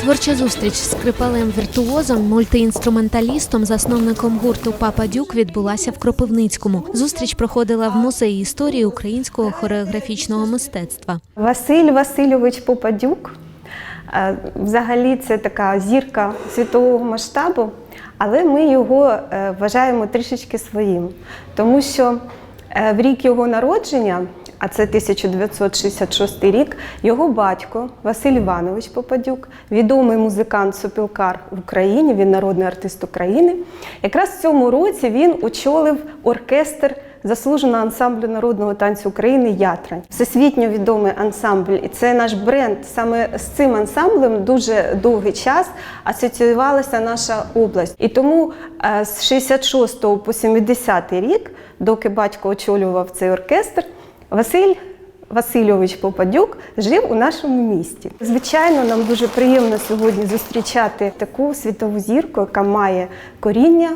Творча зустріч з скрипалем віртуозом, мультиінструменталістом, засновником гурту Папа Дюк відбулася в Кропивницькому. Зустріч проходила в музеї історії українського хореографічного мистецтва. Василь Васильович Попадюк. е, Взагалі це така зірка світового масштабу, але ми його е, вважаємо трішечки своїм, тому що е, в рік його народження, а це 1966 рік, його батько Василь Іванович Попадюк, відомий музикант сопілкар в Україні, він народний артист України. Якраз в цьому році він очолив оркестр заслуженого ансамблю народного танцю України Ятрань. Всесвітньо відомий ансамбль, і це наш бренд. Саме з цим ансамблем дуже довгий час асоціювалася наша область. І тому е, з 66 по 70 рік, доки батько очолював цей оркестр, Василь Васильович Попадюк жив у нашому місті. Звичайно, нам дуже приємно сьогодні зустрічати таку світову зірку, яка має коріння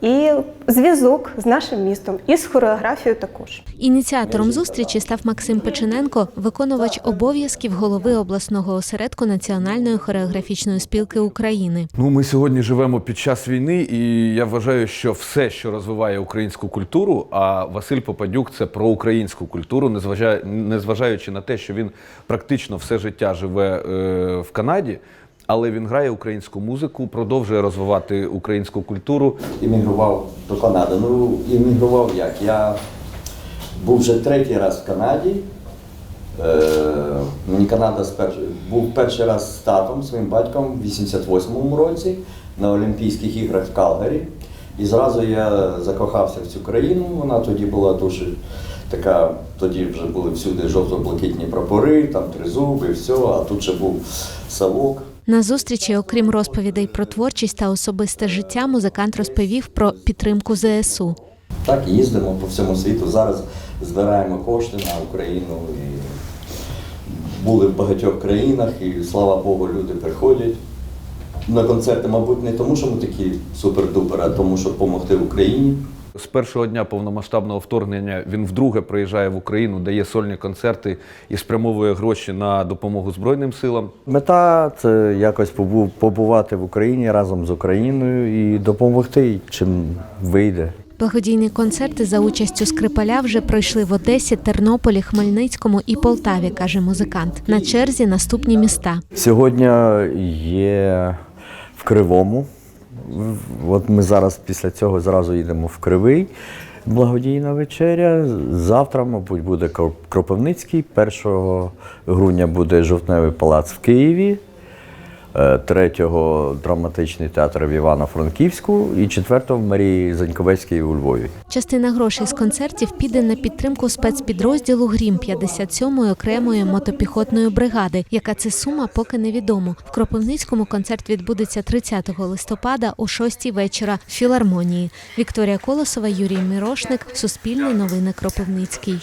і зв'язок з нашим містом, і з хореографією також. Ініціатором зустрічі став Максим Печененко, виконувач обов'язків голови обласного осередку Національної хореографічної спілки України. Ну, ми сьогодні живемо під час війни, і я вважаю, що все, що розвиває українську культуру, а Василь Попадюк це про українську культуру, незважаючи на те, що він практично все життя живе е, в Канаді, але він грає українську музику, продовжує розвивати українську культуру. іммігрував до Канади. Ну, іммігрував як? Я був вже третій раз в Канаді. Е, мені Канада спершу був перший раз з татом, своїм батьком в 88-му році на Олімпійських іграх в Калгарі. І зразу я закохався в цю країну. Вона тоді була дуже така, тоді вже були всюди жовто-блакитні прапори, там тризуби, все, а тут ще був савок. На зустрічі, окрім розповідей про творчість та особисте життя, музикант розповів про підтримку ЗСУ. Так, їздимо по всьому світу. Зараз збираємо кошти на Україну. І були в багатьох країнах, і слава Богу, люди приходять на концерти, мабуть, не тому, що ми такі супер-дупер, а тому, щоб допомогти Україні. З першого дня повномасштабного вторгнення він вдруге приїжджає в Україну, дає сольні концерти і спрямовує гроші на допомогу Збройним силам. Мета це якось побувати в Україні разом з Україною і допомогти, чим вийде. Благодійні концерти за участю скрипаля вже пройшли в Одесі, Тернополі, Хмельницькому і Полтаві, каже музикант. На черзі наступні міста. Сьогодні є в Кривому. От ми зараз після цього зразу їдемо в Кривий. Благодійна вечеря. Завтра, мабуть, буде Кро- Кропивницький. 1 грудня буде Жовтневий палац в Києві. 3 драматичний театр в Івано-Франківську і 4 в Марії Заньковецькій у Львові. Частина грошей з концертів піде на підтримку спецпідрозділу Грім 57-ї окремої мотопіхотної бригади. Яка це сума, поки невідомо. В Кропивницькому концерт відбудеться 30 листопада о 6 вечора в філармонії. Вікторія Колосова, Юрій Мірошник, Суспільне новини Кропивницький.